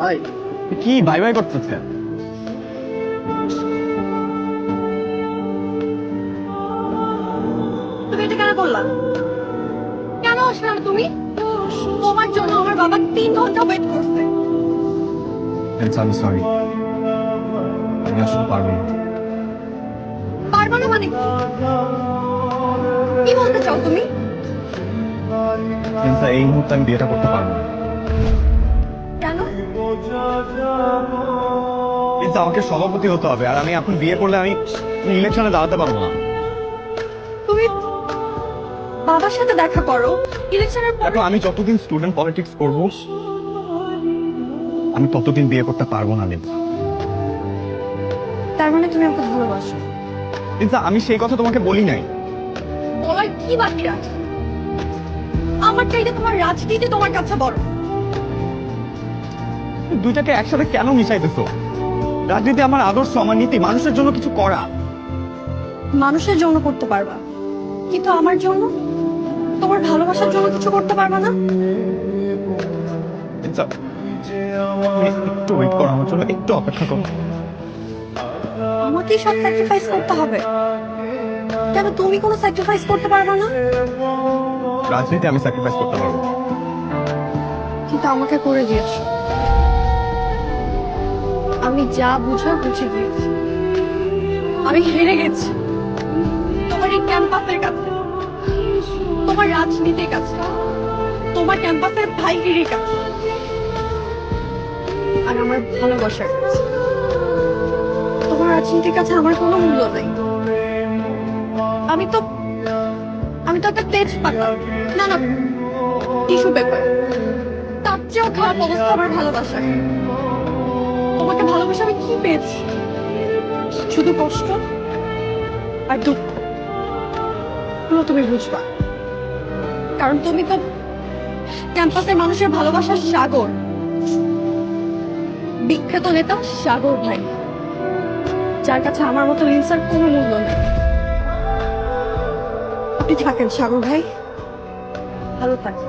ভাই। কি ভাই ভাই করতেছেন তুমি এটা কেন করলা? কেন আসলে তুমি? তোমার জন্য আমার বাবা তিন ঘণ্টা ওয়েট করছে। আমি সরি আমি আসলে পারব না। পারব না মানে? কি? কি বলতে চাও তুমি? এই মুহূর্তে আমি বিয়েটা করতে পারব না। কিন্তু আমাকে সভাপতি হতে হবে আর আমি এখন বিয়ে করলে আমি ইলেকশনে দাঁড়াতে পারব না। তুমি বাবার সাথে দেখা করো ইলেকশনের পর দেখো আমি যতদিন স্টুডেন্ট পলিটিক্স করব আমি ততদিন বিয়ে করতে পারব না লিন্সা তার মানে তুমি আমাকে ভালোবাসো। লিন্সা আমি সেই কথা তোমাকে বলি নাই। বলার কি বাকি আছে? আমার চাইতে তোমার রাজনীতি তোমার কাছে বড়। দুইটাকে একসাথে কেন মিশাই মিশাইতেছো? রাজনীতি আমার আদর্শ আমার নীতি মানুষের জন্য কিছু করা। মানুষের জন্য করতে পারবা। কিন্তু আমার জন্য? তোমার ভালোবাসার জন্য কিছু করতে পারবা না? একটু ওয়েট করো আমার জন্য একটু অপেক্ষা করো। আমাকেই সব স্যাক্রিফাইস করতে হবে। কেন তুমি কোনো স্যাক্রিফাইস করতে পারবা না? রাজনীতি আমি স্যাক্রিফাইস করতে পারব। কিন্তু আমাকে করে দিয়েছ। আমি যা বুঝার বুঝে গিয়েছি। আমি হেরে গেছি। তোমার এই ক্যাম্পাসের কাছে, তোমার রাজনীতির কাছে, তোমার ক্যাম্পাসের ভাইগিরির কাছে, আর আমার ভালোবাসার কাছে। তোমার রাজনীতির কাছে আমার কোনো মূল্য নাই। আমি তো আমি তো একটা তেজ পাতা না না, টিস্যু পেপার। তার চেয়েও খারাপ অবস্থা আমার ভালোবাসা তোমাকে ভালোবাসা আমি কি পেয়েছি? শুধু কষ্ট আর দুঃখ। তুমি বুঝবা। কারণ তুমি তো ক্যাম্পাসের মানুষের ভালোবাসার সাগর। বিখ্যাত নেতা সাগর ভাই। যার কাছে আমার মতো হিংসার কোনো মূল্য নেই। আপনি থাকেন সাগর ভাই। ভালো থাকেন